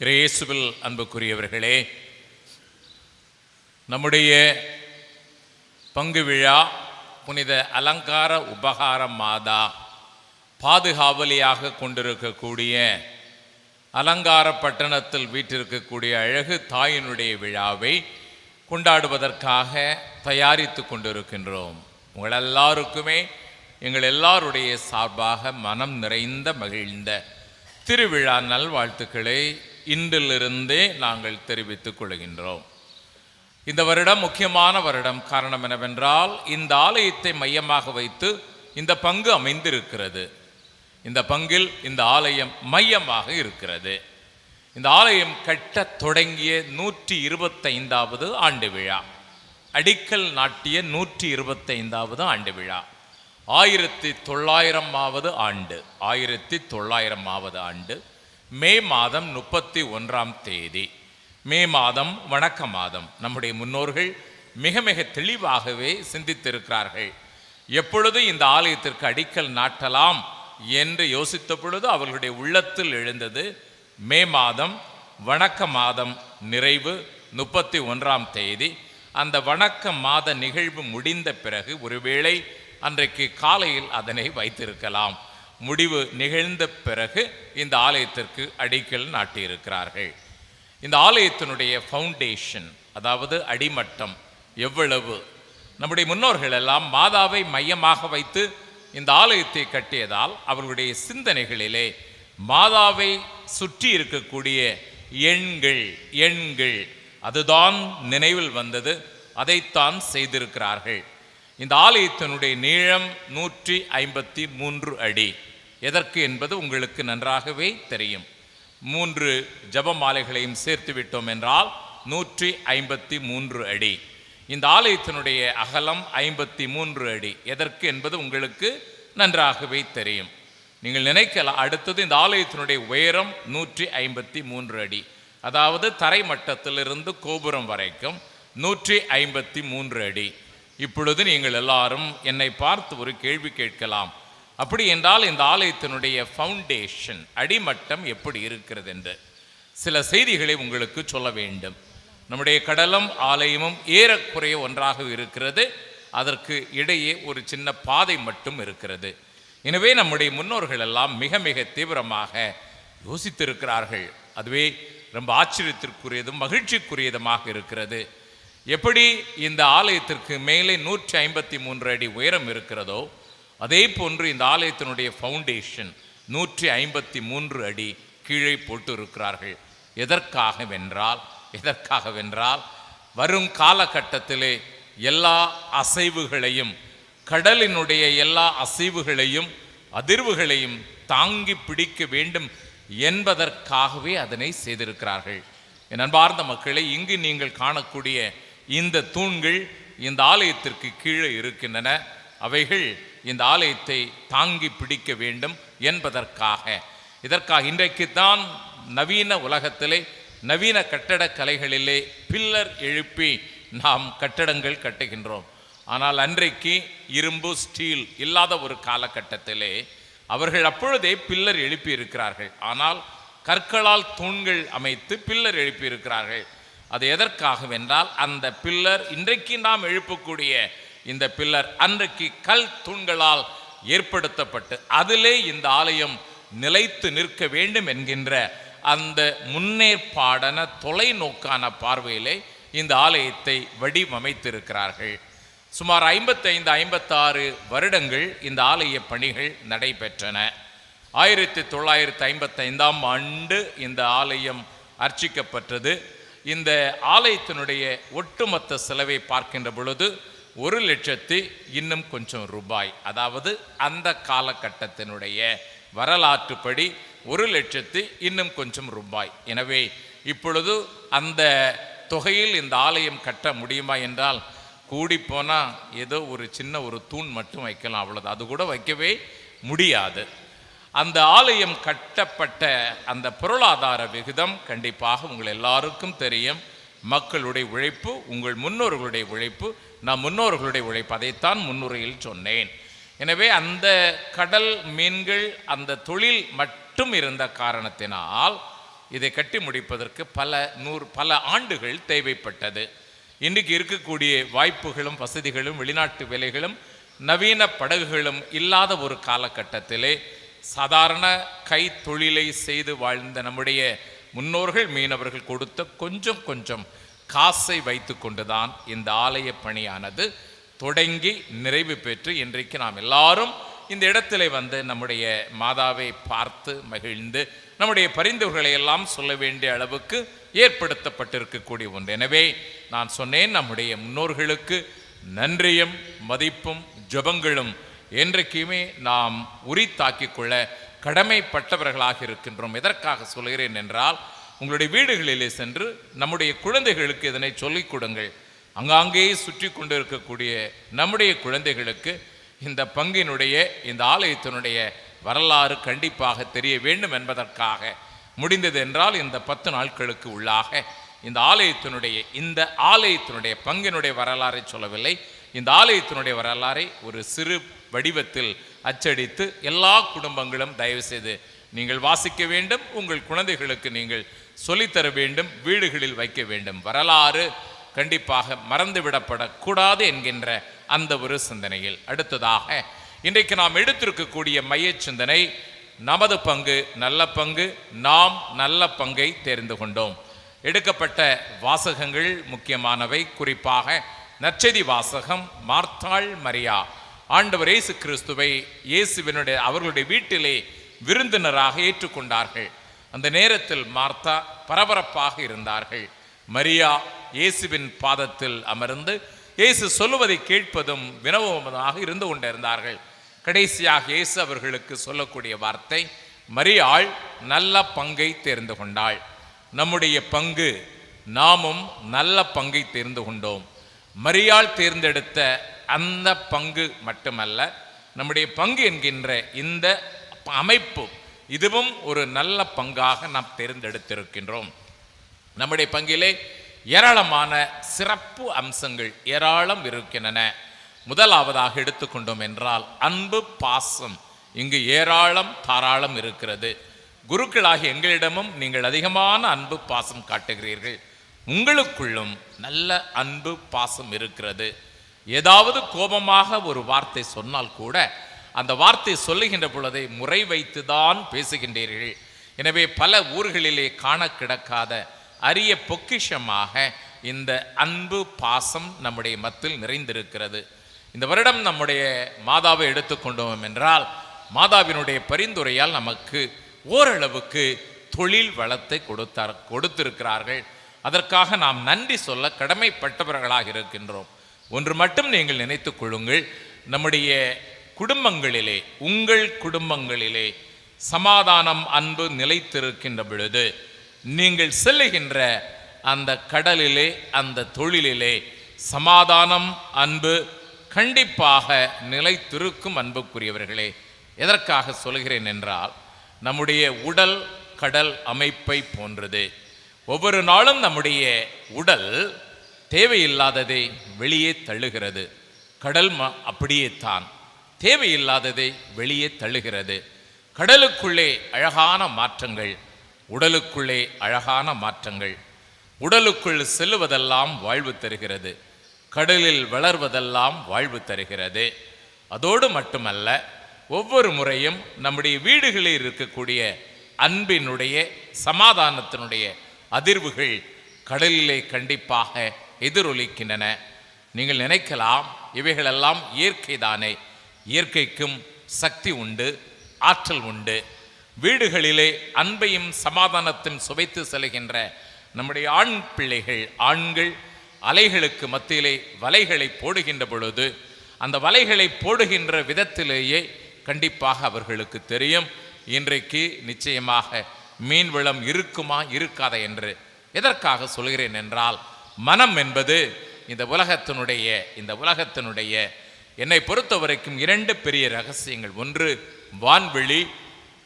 இயேசுவில் அன்புக்குரியவர்களே நம்முடைய பங்கு விழா புனித அலங்கார உபகார மாதா பாதுகாவலியாக கொண்டிருக்கக்கூடிய அலங்கார பட்டணத்தில் வீற்றிருக்கக்கூடிய அழகு தாயினுடைய விழாவை கொண்டாடுவதற்காக தயாரித்து கொண்டிருக்கின்றோம். உங்கள் எல்லாருக்குமே எங்கள் எல்லாருடைய சார்பாக மனம் நிறைந்த மகிழ்ந்த திருவிழா நல்வாழ்த்துக்களை இன்றிலிருந்தே நாங்கள் தெரிவித்துக் கொள்கின்றோம். இந்த வருடம் முக்கியமான வருடம் காரணம் என்னவென்றால் இந்த ஆலயத்தை மையமாக வைத்து இந்த பங்கு அமைந்திருக்கிறது. இந்த பங்கில் இந்த ஆலயம் மையமாக இருக்கிறது. இந்த ஆலயம் கட்டத் தொடங்கிய நூற்றி இருபத்தைந்தாவது ஆண்டு விழா. அடிக்கல் நாட்டிய நூற்றி இருபத்தைந்தாவது ஆண்டு விழா. ஆயிரத்தி தொள்ளாயிரமாவது ஆண்டு ஆயிரத்தி தொள்ளாயிரமாவது ஆண்டு. மே மாதம் முப்பத்தி ஒன்றாம் தேதி. மே மாதம் வணக்க மாதம். நம்முடைய முன்னோர்கள் மிக மிக தெளிவாகவே சிந்தித்திருக்கிறார்கள். எப்பொழுது இந்த ஆலயத்திற்கு அடிக்கல் நாட்டலாம் என்று யோசித்த பொழுது அவர்களுடைய உள்ளத்தில் எழுந்தது மே மாதம் வணக்க மாதம் நிறைவு முப்பத்தி ஒன்றாம் தேதி. அந்த வணக்க மாத நிகழ்வு முடிந்த பிறகு ஒருவேளை அன்றைக்கு காலையில் அதனை வைத்திருக்கலாம். முடிவு நிகழ்ந்த பிறகு இந்த ஆலயத்திற்கு அடிக்கல் நாட்டியிருக்கிறார்கள். இந்த ஆலயத்தினுடைய ஃபவுண்டேஷன் அதாவது அடிமட்டம் எவ்வளவு? நம்முடைய முன்னோர்கள் எல்லாம் மாதாவை மையமாக வைத்து இந்த ஆலயத்தை கட்டியதால் அவர்களுடைய சிந்தனைகளிலே மாதாவை சுற்றி இருக்கக்கூடிய எண்கள் எண்கள் அதுதான் நினைவில் வந்தது. அதைத்தான் செய்திருக்கிறார்கள். இந்த ஆலயத்தினுடைய நீளம் நூற்றி ஐம்பத்தி மூன்று அடி. எதற்கு என்பது உங்களுக்கு நன்றாகவே தெரியும். மூன்று ஜப மாலைகளையும் சேர்த்து விட்டோம் என்றால் நூற்றி ஐம்பத்தி மூன்று அடி. இந்த ஆலயத்தினுடைய அகலம் ஐம்பத்தி மூன்று அடி. எதற்கு என்பது உங்களுக்கு நன்றாகவே தெரியும். நீங்கள் நினைக்கலாம் அடுத்தது இந்த ஆலயத்தினுடைய உயரம் நூற்றி ஐம்பத்தி மூன்று அடி. அதாவது தரை மட்டத்திலிருந்து கோபுரம் வரைக்கும் நூற்றி ஐம்பத்தி மூன்று அடி. இப்பொழுது நீங்கள் எல்லாரும் என்னை பார்த்து ஒரு கேள்வி கேட்கலாம். அப்படி என்றால் இந்த ஆலயத்தினுடைய ஃபவுண்டேஷன் அடிமட்டம் எப்படி இருக்கிறது என்று சில செய்திகளை உங்களுக்கு சொல்ல வேண்டும். நம்முடைய கடலும் ஆலயமும் ஏறக்குறைய ஒன்றாக இருக்கிறது. அதற்கு இடையே ஒரு சின்ன பாதை மட்டும் இருக்கிறது. எனவே நம்முடைய முன்னோர்கள் எல்லாம் மிக மிக தீவிரமாக யோசித்திருக்கிறார்கள். அதுவே ரொம்ப ஆச்சரியத்திற்குரியதும் மகிழ்ச்சிக்குரியதுமாக இருக்கிறது. எப்படி இந்த ஆலயத்திற்கு மேலே நூற்றி ஐம்பத்தி மூன்று அடி உயரம் இருக்கிறதோ அதே போன்று இந்த ஆலயத்தினுடைய ஃபவுண்டேஷன் நூற்றி ஐம்பத்தி மூன்று அடி கீழே போட்டு இருக்கிறார்கள் எதற்காக வென்றால் எதற்காக வென்றால் வரும் காலகட்டத்திலே எல்லா அசைவுகளையும் கடலினுடைய எல்லா அசைவுகளையும் அதிர்வுகளையும் தாங்கி பிடிக்க வேண்டும் என்பதற்காகவே அதனை செய்திருக்கிறார்கள். என் அன்பார்ந்த மக்களை இங்கு நீங்கள் காணக்கூடிய இந்த தூண்கள் இந்த ஆலயத்திற்கு கீழே இருக்கின்றன. அவைகள் இந்த ஆலயத்தை தாங்கி பிடிக்க வேண்டும் என்பதற்காக. இதற்காக இன்றைக்கு தான் நவீன உலகத்திலே நவீன கட்டடக்கலைகளிலே பில்லர் எழுப்பி நாம் கட்டடங்கள் கட்டுகின்றோம். ஆனால் அன்றைக்கு இரும்பு ஸ்டீல் இல்லாத ஒரு காலகட்டத்திலே அவர்கள் அப்பொழுதே பில்லர் எழுப்பி இருக்கிறார்கள் ஆனால் கற்களால் தூண்கள் அமைத்து பில்லர் எழுப்பி இருக்கிறார்கள் அது எதற்காகவென்றால் அந்த பில்லர் இன்றைக்கு நாம் எழுப்பக்கூடிய இந்த பில்லர் அன்றைக்கு கல் தூண்களால் ஏற்படுத்தப்பட்டு அதிலே இந்த ஆலயம் நிலைத்து நிற்க வேண்டும் என்கின்ற அந்த முன்னேற்பாடான தொலைநோக்கான பார்வையிலே இந்த ஆலயத்தை வடிவமைத்திருக்கிறார்கள். சுமார் ஐம்பத்தைந்து ஐம்பத்தாறு வருடங்கள் இந்த ஆலய பணிகள் நடைபெற்றன. ஆயிரத்தி தொள்ளாயிரத்தி ஐம்பத்தைந்தாம் ஆண்டு இந்த ஆலயம் அர்ச்சிக்கப்பட்டது. இந்த ஆலயத்தினுடைய ஒட்டுமொத்த செலவை பார்க்கின்ற பொழுது ஒரு லட்சத்தி இன்னும் கொஞ்சம் ரூபாய். அதாவது அந்த காலகட்டத்தினுடைய வரலாற்றுப்படி ஒரு லட்சத்தி இன்னும் கொஞ்சம் ரூபாய். எனவே இப்பொழுது அந்த தொகையில் இந்த ஆலயம் கட்ட முடியுமா என்றால் கூடிப்போனால் ஏதோ ஒரு சின்ன ஒரு தூண் மட்டும் வைக்கலாம் அவ்வளோது அது கூட வைக்கவே முடியாது. அந்த ஆலயம் கட்டப்பட்ட அந்த பொருளாதார விகிதம் கண்டிப்பாக உங்கள் எல்லாருக்கும் தெரியும். மக்களுடைய உழைப்பு உங்கள் முன்னோர்களுடைய உழைப்பு நான் முன்னோர்களுடைய உழைப்பு அதைத்தான் முன்னுரையில் சொன்னேன். எனவே அந்த கடல் மீன்கள் அந்த தொழில் மட்டும் இருந்த காரணத்தினால் இதை கட்டி முடிப்பதற்கு பல நூறு பல ஆண்டுகள் தேவைப்பட்டது. இன்றைக்கு இருக்கக்கூடிய வாய்ப்புகளும் வசதிகளும் வெளிநாட்டு வேலைகளும் நவீன படகுகளும் இல்லாத ஒரு காலகட்டத்திலே சாதாரண கைத்தொழிலை செய்து வாழ்ந்த நம்முடைய முன்னோர்கள் மீனவர்கள் கொடுத்த கொஞ்சம் கொஞ்சம் காசை வைத்து கொண்டுதான் இந்த ஆலய பணியானது தொடங்கி நிறைவு பெற்று இன்றைக்கு நாம் எல்லாரும் இந்த இடத்திலே வந்து நம்முடைய மாதாவை பார்த்து மகிழ்ந்து நம்முடைய பரிந்துரைகளை எல்லாம் சொல்ல வேண்டிய அளவுக்கு ஏற்படுத்தப்பட்டிருக்கக்கூடிய ஒன்று. எனவே நான் சொன்னேன் நம்முடைய முன்னோர்களுக்கு நன்றியும் மதிப்பும் ஜெபங்களும் என்றைக்குமே நாம் உரித்தாக்கிக் கொள்ள கடமைப்பட்டவர்களாக இருக்கின்றோம். எதற்காக சொல்கிறேன் என்றால் உங்களுடைய வீடுகளிலே சென்று நம்முடைய குழந்தைகளுக்கு இதனை சொல்லிக் கொடுங்கள். அங்காங்கே சுற்றி கொண்டு இருக்கக்கூடிய நம்முடைய குழந்தைகளுக்கு இந்த பங்கினுடைய இந்த ஆலயத்தினுடைய வரலாறு கண்டிப்பாக தெரிய வேண்டும் என்பதற்காக முடிந்தது என்றால் இந்த பத்து நாட்களுக்கு உள்ளாக இந்த ஆலயத்தினுடைய இந்த ஆலயத்தினுடைய பங்கினுடைய வரலாறை சொல்லவில்லை. இந்த ஆலயத்தினுடைய வரலாறை ஒரு சிறு வடிவத்தில் அச்சடித்து எல்லா குடும்பங்களும் தயவு செய்து நீங்கள் வாசிக்க வேண்டும் உங்கள் குழந்தைகளுக்கு நீங்கள் சொல்லித்தர வேண்டும் வீடுகளில் வைக்க வேண்டும். வரலாறு கண்டிப்பாக மறந்துவிடப்படக்கூடாது என்கின்ற அந்த ஒரு சிந்தனையில். அடுத்ததாக இன்றைக்கு நாம் எடுத்திருக்கக்கூடிய மைய சிந்தனை நமது பங்கு நல்ல பங்கு நாம் நல்ல பங்கை தெரிந்து கொண்டோம். எடுக்கப்பட்ட வாசகங்கள் முக்கியமானவை. குறிப்பாக நற்செய்தி வாசகம் மார்த்தாள் மரியா ஆண்டவர் இயேசு கிறிஸ்துவை இயேசுவினுடைய அவர்களுடைய வீட்டிலே விருந்தினராக ஏற்றுக்கொண்டார்கள். அந்த நேரத்தில் மார்த்தா பரபரப்பாக இருந்தார்கள். மரியா இயேசுவின் பாதத்தில் அமர்ந்து இயேசு சொல்லுவதை கேட்பதும் வினவுவதாக இருந்து கொண்டிருந்தார்கள். கடைசியாக இயேசு அவர்களுக்கு சொல்லக்கூடிய வார்த்தை மரியாள் நல்ல பங்கை தேர்ந்து கொண்டாள். நம்முடைய பங்கு நாமும் நல்ல பங்கை தேர்ந்து கொண்டோம். மரியாள் தேர்ந்தெடுத்த அந்த பங்கு மட்டுமல்ல நம்முடைய பங்கு என்கின்ற இந்த அமைப்பு இதுவும் ஒரு நல்ல பங்காக நாம் தேர்ந்தெடுத்திருக்கின்றோம். நம்முடைய பங்கிலே ஏராளமான சிறப்பு அம்சங்கள் ஏராளம் இருக்கின்றன. முதலாவதாக எடுத்துக்கொண்டோம் என்றால் அன்பு பாசம் இங்கு ஏராளம் தாராளம் இருக்கிறது. குருக்களாகி எங்களிடமும் நீங்கள் அதிகமான அன்பு பாசம் காட்டுகிறீர்கள். உங்களுக்குள்ளும் நல்ல அன்பு பாசம் இருக்கிறது. ஏதாவது கோபமாக ஒரு வார்த்தை சொன்னால் கூட அந்த வார்த்தை சொல்லுகின்ற பொழுதை முறை வைத்துதான் பேசுகின்றீர்கள். எனவே பல ஊர்களிலே காண கிடக்காத அரிய பொக்கிஷமாக இந்த அன்பு பாசம் நம்முடைய மத்தில் நிறைந்திருக்கிறது. இந்த வருடம் நம்முடைய மாதாவை எடுத்துக்கொண்டோம் என்றால் மாதாவினுடைய பரிந்துரையால் நமக்கு ஓரளவுக்கு தொழில் வளத்தை கொடுத்தார் கொடுத்திருக்கிறார்கள். அதற்காக நாம் நன்றி சொல்ல கடமைப்பட்டவர்களாக இருக்கின்றோம். ஒன்று மட்டும் நீங்கள் நினைத்து கொள்ளுங்கள். நம்முடைய குடும்பங்களிலே உங்கள் குடும்பங்களிலே சமாதானம் அன்பு நிலைத்திருக்கின்ற பொழுது நீங்கள் செல்லுகின்ற அந்த கடலிலே அந்த தொழிலிலே சமாதானம் அன்பு கண்டிப்பாக நிலைத்திருக்கும் அன்புக்குரியவர்களே. எதற்காக சொல்கிறேன் என்றால் நம்முடைய உடல் கடல் அமைப்பை போன்றது. ஒவ்வொரு நாளும் நம்முடைய உடல் தேவையில்லாததை வெளியே தள்ளுகிறது. கடல் ம அப்படியே தான் தேவையில்லாததை வெளியே தள்ளுகிறது. கடலுக்குள்ளே அழகான மாற்றங்கள் உடலுக்குள்ளே அழகான மாற்றங்கள். உடலுக்குள் செல்லுவதெல்லாம் வாழ்வு தருகிறது. கடலில் வளர்வதெல்லாம் வாழ்வு தருகிறது. அதோடு மட்டுமல்ல ஒவ்வொரு முறையும் நம்முடைய வீடுகளில் இருக்கக்கூடிய அன்பினுடைய சமாதானத்தினுடைய அதிர்வுகள் கடலிலே கண்டிப்பாக எதிரொலிக்கின்றன. நீங்கள் நினைக்கலாம் இவைகளெல்லாம் இயற்கைதானே. இயற்கைக்கும் சக்தி உண்டு ஆற்றல் உண்டு. வீடுகளிலே அன்பையும் சமாதானத்தையும் சுவைத்து செல்கின்ற நம்முடைய ஆண் பிள்ளைகள் ஆண்கள் அலைகளுக்கு மத்தியிலே வலைகளை போடுகின்ற பொழுது அந்த வலைகளை போடுகின்ற விதத்திலேயே கண்டிப்பாக அவர்களுக்கு தெரியும் இன்றைக்கு நிச்சயமாக மீன் வளம் இருக்குமா இருக்காதா என்று. எதற்காக சொல்கிறேன் என்றால் மனம் என்பது இந்த உலகத்தினுடைய இந்த உலகத்தினுடைய என்னை பொறுத்த வரைக்கும் இரண்டு பெரிய ரகசியங்கள். ஒன்று வான்வெளி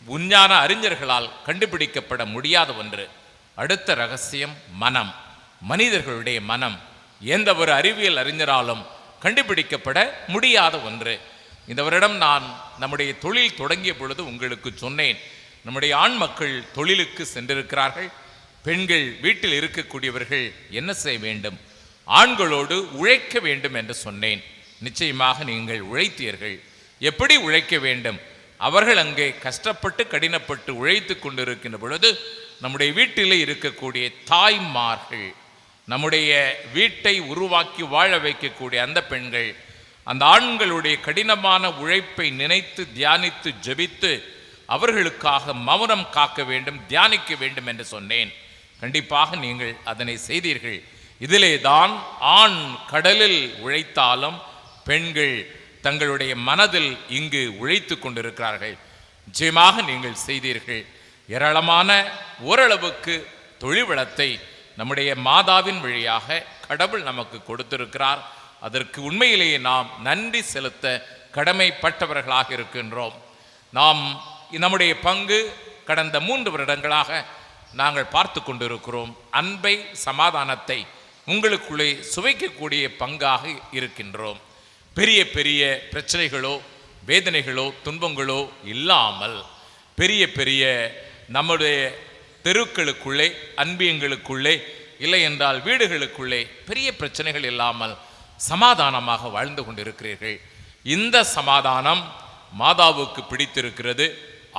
விஞ்ஞான அறிஞர்களால் கண்டுபிடிக்கப்பட முடியாத ஒன்று. அடுத்த ரகசியம் மனம். மனிதர்களுடைய மனம் எந்த ஒரு அறிவியல் அறிஞராலும் கண்டுபிடிக்கப்பட முடியாத ஒன்று. இந்த வருடம் நான் நம்முடைய தொழில் தொடங்கிய பொழுது உங்களுக்கு சொன்னேன். நம்முடைய ஆண் மக்கள் தொழிலுக்கு சென்றிருக்கிறார்கள். பெண்கள் வீட்டில் இருக்கக்கூடியவர்கள் என்ன செய்ய வேண்டும்? ஆண்களோடு உழைக்க வேண்டும் என்று சொன்னேன். நிச்சயமாக நீங்கள் உழைத்தீர்கள். எப்படி உழைக்க வேண்டும்? அவர்கள் அங்கே கஷ்டப்பட்டு கடினப்பட்டு உழைத்து கொண்டிருக்கின்ற பொழுது நம்முடைய வீட்டிலே இருக்கக்கூடிய தாய்மார்கள் நம்முடைய வீட்டை உருவாக்கி வாழ வைக்கக்கூடிய அந்த பெண்கள் அந்த ஆண்களுடைய கடினமான உழைப்பை நினைத்து தியானித்து ஜெபித்து அவர்களுக்காக மௌனம் காக்க வேண்டும் தியானிக்க வேண்டும் என்று சொன்னேன். கண்டிப்பாக நீங்கள் அதனை செய்தீர்கள். இதிலே தான் ஆண் கடலில் உழைத்தாலும் பெண்கள் தங்களுடைய மனதில் இங்கு உழைத்து கொண்டிருக்கிறார்கள். நிச்சயமாக நீங்கள் செய்தீர்கள். ஏராளமான ஓரளவுக்கு தொழில் வளத்தை நம்முடைய மாதாவின் வழியாக கடவுள் நமக்கு கொடுத்திருக்கிறார். அதற்கு உண்மையிலேயே நாம் நன்றி செலுத்த கடமைப்பட்டவர்களாக இருக்கின்றோம். நாம் நம்முடைய பங்கு கடந்த மூன்று வருடங்களாக நாங்கள் பார்த்து கொண்டிருக்கிறோம். அன்பை சமாதானத்தை உங்களுக்குள்ளே சுவைக்கக்கூடிய பங்காக இருக்கின்றோம். பெரிய பெரிய பிரச்சனைகளோ வேதனைகளோ துன்பங்களோ இல்லாமல் பெரிய பெரிய நம்முடைய தெருக்களுக்குள்ளே அன்பியங்களுக்குள்ளே இல்லை என்றால் வீடுகளுக்குள்ளே பெரிய பிரச்சனைகள் இல்லாமல் சமாதானமாக வாழ்ந்து கொண்டிருக்கிறீர்கள். இந்த சமாதானம் மாதாவுக்கு பிடித்திருக்கிறது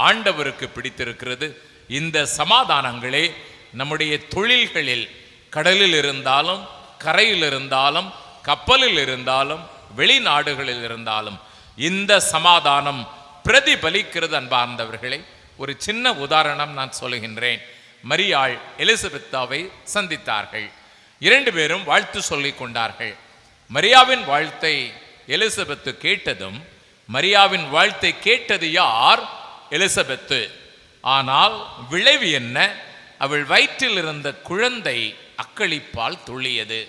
ஆண்டவருக்கு பிடித்திருக்கிறது இந்த சமாதானங்களே நம்முடைய தொழில்களில் கடலில் இருந்தாலும் கரையில் இருந்தாலும் கப்பலில் இருந்தாலும் வெளிநாடுகளில் இருந்தாலும் இந்த சமாதானம் பிரதிபலிக்கிறது அன்பார்ந்தவர்களே. ஒரு சின்ன உதாரணம் நான் சொல்லுகின்றேன். மரியாள் எலிசபெத்தாவை சந்தித்தார்கள். இரண்டு பேரும் வாழ்த்து சொல்லிக் கொண்டார்கள். மரியாவின் வாழ்த்தை எலிசபெத்து கேட்டதும் மரியாவின் வாழ்த்தை கேட்டது யார்? எலிசபெத்து. ஆனால் விளைவு என்ன? அவள் வயிற்றில் இருந்த குழந்தை அக்களிப்பால் துள்ளியது.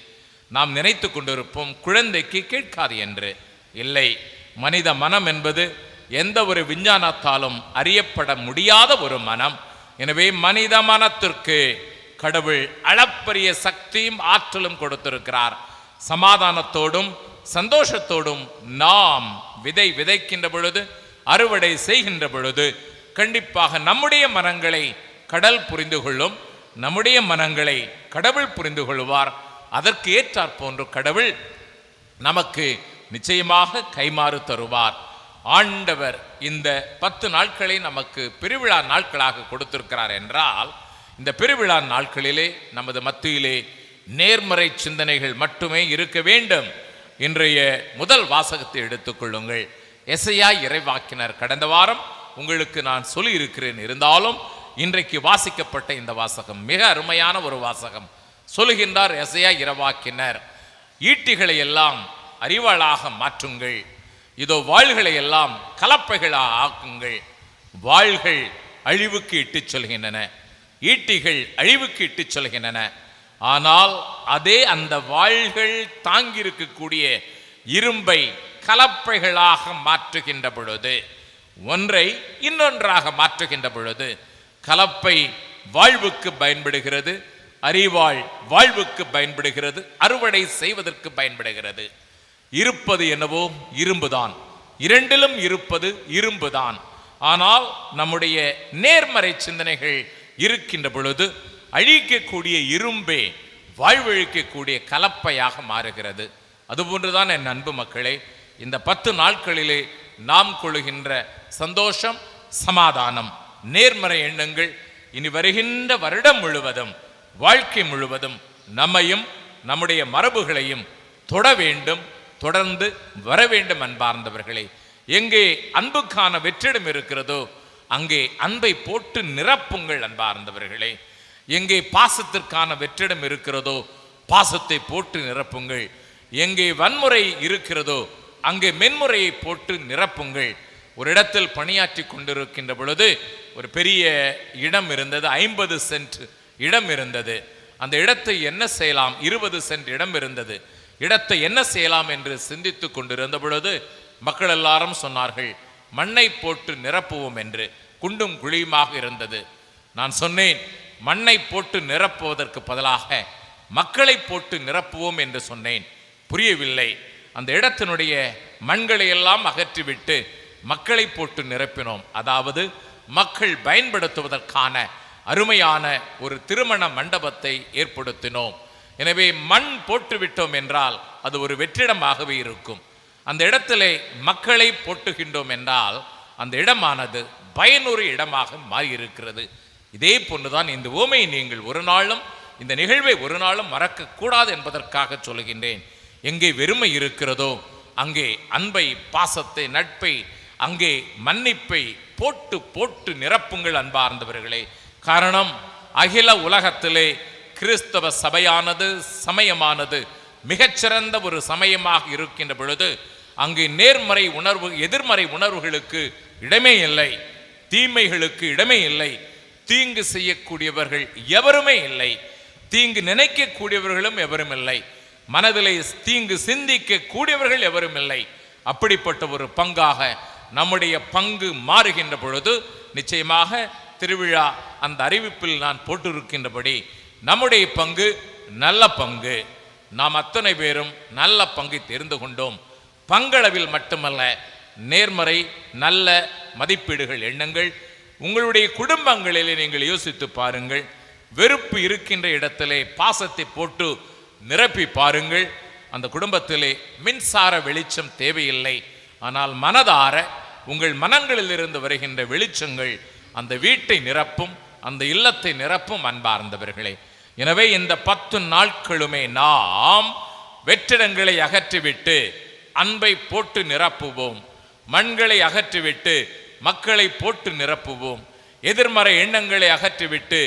நாம் நினைத்து கொண்டிருப்போம் குழந்தைக்கு கேட்காது என்று. இல்லை மனித மனம் என்பது எந்த ஒரு விஞ்ஞானத்தாலும் அறியப்பட முடியாத ஒரு மனம். எனவே மனித மனத்திற்கு கடவுள் அளப்பரிய சக்தியும் ஆற்றலும் கொடுத்திருக்கிறார். சமாதானத்தோடும் சந்தோஷத்தோடும் நாம் விதை விதைக்கின்ற பொழுது அறுவடை செய்கின்ற பொழுது கண்டிப்பாக நம்முடைய மனங்களை கடல் புரிந்து கொள்ளும் நம்முடைய மனங்களை கடவுள் புரிந்து கொள்வார். அதற்கு ஏற்றாற் போன்று கடவுள் நமக்கு நிச்சயமாக கைமாறு தருவார். ஆண்டவர் இந்த பத்து நாட்களை நமக்கு பெருவிழா நாட்களாக கொடுத்திருக்கிறார் என்றால் இந்த பெருவிழா நாட்களிலே நமது மத்தியிலே நேர்மறை சிந்தனைகள் மட்டுமே இருக்க வேண்டும். இன்றைய முதல் வாசகத்தை எடுத்துக்கொள்ளுங்கள் எசையா இறைவாக்கினர் கடந்த வாரம் உங்களுக்கு நான் சொல்லியிருக்கிறேன். இருந்தாலும் இன்றைக்கு வாசிக்கப்பட்ட இந்த வாசகம் மிக அருமையான ஒரு வாசகம். சொல்லுகின்றார் எசையா இரவாக்கினர். ஈட்டிகளை எல்லாம் அறிவாளாக மாற்றுங்கள். இதோ வாள்களை எல்லாம் கலப்பைகளாக ஆக்குங்கள். வாள்கள் அழிவுக்கு இட்டுச் சொல்கின்றன. ஈட்டிகள் அழிவுக்கு இட்டுச் சொல்கின்றன. ஆனால் அதே அந்த வாள்கள் தாங்கியிருக்கக்கூடிய இரும்பை கலப்பைகளாக மாற்றுகின்ற பொழுது ஒன்றை இன்னொன்றாக மாற்றுகின்ற பொழுது கலப்பை வாழ்வுக்கு பயன்படுகிறது அறிவாள் வாழ்வுக்கு பயன்படுகிறது அறுவடை செய்வதற்கு பயன்படுகிறது. இருப்பது என்னவோ இரும்புதான். இரண்டிலும் இருப்பது இரும்புதான். ஆனால் நம்முடைய நேர்மறை சிந்தனைகள் இருக்கின்ற பொழுது அழிக்கக்கூடிய இரும்பே வாழ்வழிக்கக்கூடிய கலப்பையாக மாறுகிறது. அதுபோன்றுதான் என் அன்பு மக்களே இந்த பத்து நாட்களிலே நாம் கொள்கின்ற சந்தோஷம் சமாதானம். நேர்மறை எண்ணங்கள் இனி வருகின்ற வருடம் முழுவதும் வாழ்க்கை முழுவதும் நம்மையும் நம்முடைய மரபுகளையும் தொட வேண்டும் தொடர்ந்து வர வேண்டும் அன்பார்ந்தவர்களே. எங்கே அன்புக்கான வெற்றிடம் இருக்கிறதோ அங்கே அன்பை போட்டு நிரப்புங்கள் அன்பார்ந்தவர்களே. எங்கே பாசத்திற்கான வெற்றிடம் இருக்கிறதோ பாசத்தை போட்டு நிரப்புங்கள். எங்கே வன்முறை இருக்கிறதோ அங்கே மென்முறையை போட்டு நிரப்புங்கள். ஒரு இடத்தில் பணியாற்றி கொண்டிருக்கின்ற பொழுது ஒரு பெரிய இடம் இருந்தது ஐம்பது சென்ட் இடம் இருந்தது. அந்த இடத்தை என்ன செய்யலாம்? இருபது சென்ட் இடம் இருந்தது. இடத்தை என்ன செய்யலாம் என்று சிந்தித்து கொண்டிருந்த பொழுது மக்கள் எல்லாரும் சொன்னார்கள் மண்ணை போட்டு நிரப்புவோம் என்று. குண்டும் குழியுமாக இருந்தது. நான் சொன்னேன் மண்ணை போட்டு நிரப்புவதற்கு பதிலாக மக்களை போட்டு நிரப்புவோம் என்று சொன்னேன். புரியவில்லை. அந்த இடத்தினுடைய மண்களை எல்லாம் அகற்றிவிட்டு மக்களை போட்டு நிரப்பினோம். அதாவது மக்கள் பயன்படுத்துவதற்கான அருமையான ஒரு திருமண மண்டபத்தை ஏற்படுத்தினோம். எனவே மண் போட்டுவிட்டோம் என்றால் அது ஒரு வெற்றிடமாகவே இருக்கும். அந்த இடத்திலே மக்களை போட்டுகின்றோம் என்றால் அந்த இடமானது பயனுறு இடமாக மாறியிருக்கிறது. இதே போன்றுதான் இந்த ஓமையை நீங்கள் ஒரு நாளும் இந்த நிகழ்வை ஒரு நாளும் மறக்கக்கூடாது என்பதற்காக சொல்கின்றேன். எங்கே வெறுமை இருக்கிறதோ அங்கே அன்பை பாசத்தை நட்பை அங்கே மன்னிப்பை போட்டு போட்டு நிரப்புங்கள் அன்பார்ந்தவர்களே. காரணம் அகில உலகத்திலே கிறிஸ்தவ சபையானது சமயமானது மிகச்சிறந்த ஒரு சமயமாக இருக்கின்ற பொழுது அங்கு நேர்மறை உணர்வு எதிர்மறை உணர்வுகளுக்கு இடமே இல்லை தீமைகளுக்கு இடமே இல்லை தீங்கு செய்யக்கூடியவர்கள் எவருமே இல்லை தீங்கு நினைக்கக்கூடியவர்களும் எவரும் இல்லை மனதிலே தீங்கு சிந்திக்க கூடியவர்கள் எவரும் இல்லை. அப்படிப்பட்ட ஒரு பங்காக நம்முடைய பங்கு மாறுகின்ற பொழுது நிச்சயமாக திருவிழா அந்த அறிவிப்பில் நான் போட்டிருக்கின்றபடி நம்முடைய பங்கு நல்ல பங்கு. நாம் அத்தனை பேரும் நல்ல பங்கை தெரிந்து கொண்டோம். பங்களவில் மட்டுமல்ல நேர்மறை நல்ல மதிப்பீடுகள் எண்ணங்கள். உங்களுடைய குடும்பங்களிலே நீங்கள் யோசித்து பாருங்கள். வெறுப்பு இருக்கின்ற இடத்திலே பாசத்தை போட்டு நிரப்பி பாருங்கள். அந்த குடும்பத்திலே மின்சார வெளிச்சம் தேவையில்லை. ஆனால் மனதார உங்கள் மனங்களிலிருந்து வருகின்ற வெளிச்சங்கள் அந்த வீட்டை நிரப்பும் அந்த இல்லத்தை நிரப்பும் அன்பார்ந்தவர்களே. எனவே இந்த பத்து நாட்களுமே நாம் வெற்றிடங்களை அகற்றிவிட்டு அன்பை போட்டு நிரப்புவோம். மண்களை அகற்றிவிட்டு மக்களை போட்டு நிரப்புவோம். எதிர்மறை எண்ணங்களை அகற்றிவிட்டு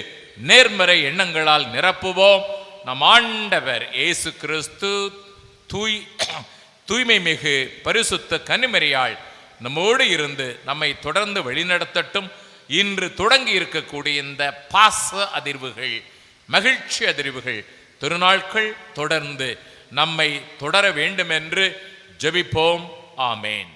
நேர்மறை எண்ணங்களால் நிரப்புவோம். நம் ஆண்டவர் இயேசு கிறிஸ்து தூய் தூய்மை மிகு பரிசுத்த கனிமறியாள் நம்மோடு இருந்து நம்மை தொடர்ந்து வழிநடத்தட்டும். இன்று தொடங்கி இருக்கக்கூடிய இந்த பாச அதிர்வுகள் மகிழ்ச்சி அதிர்வுகள் திருநாட்கள் தொடர்ந்து நம்மை தொடர வேண்டும் என்று ஜெபிப்போம். ஆமேன்.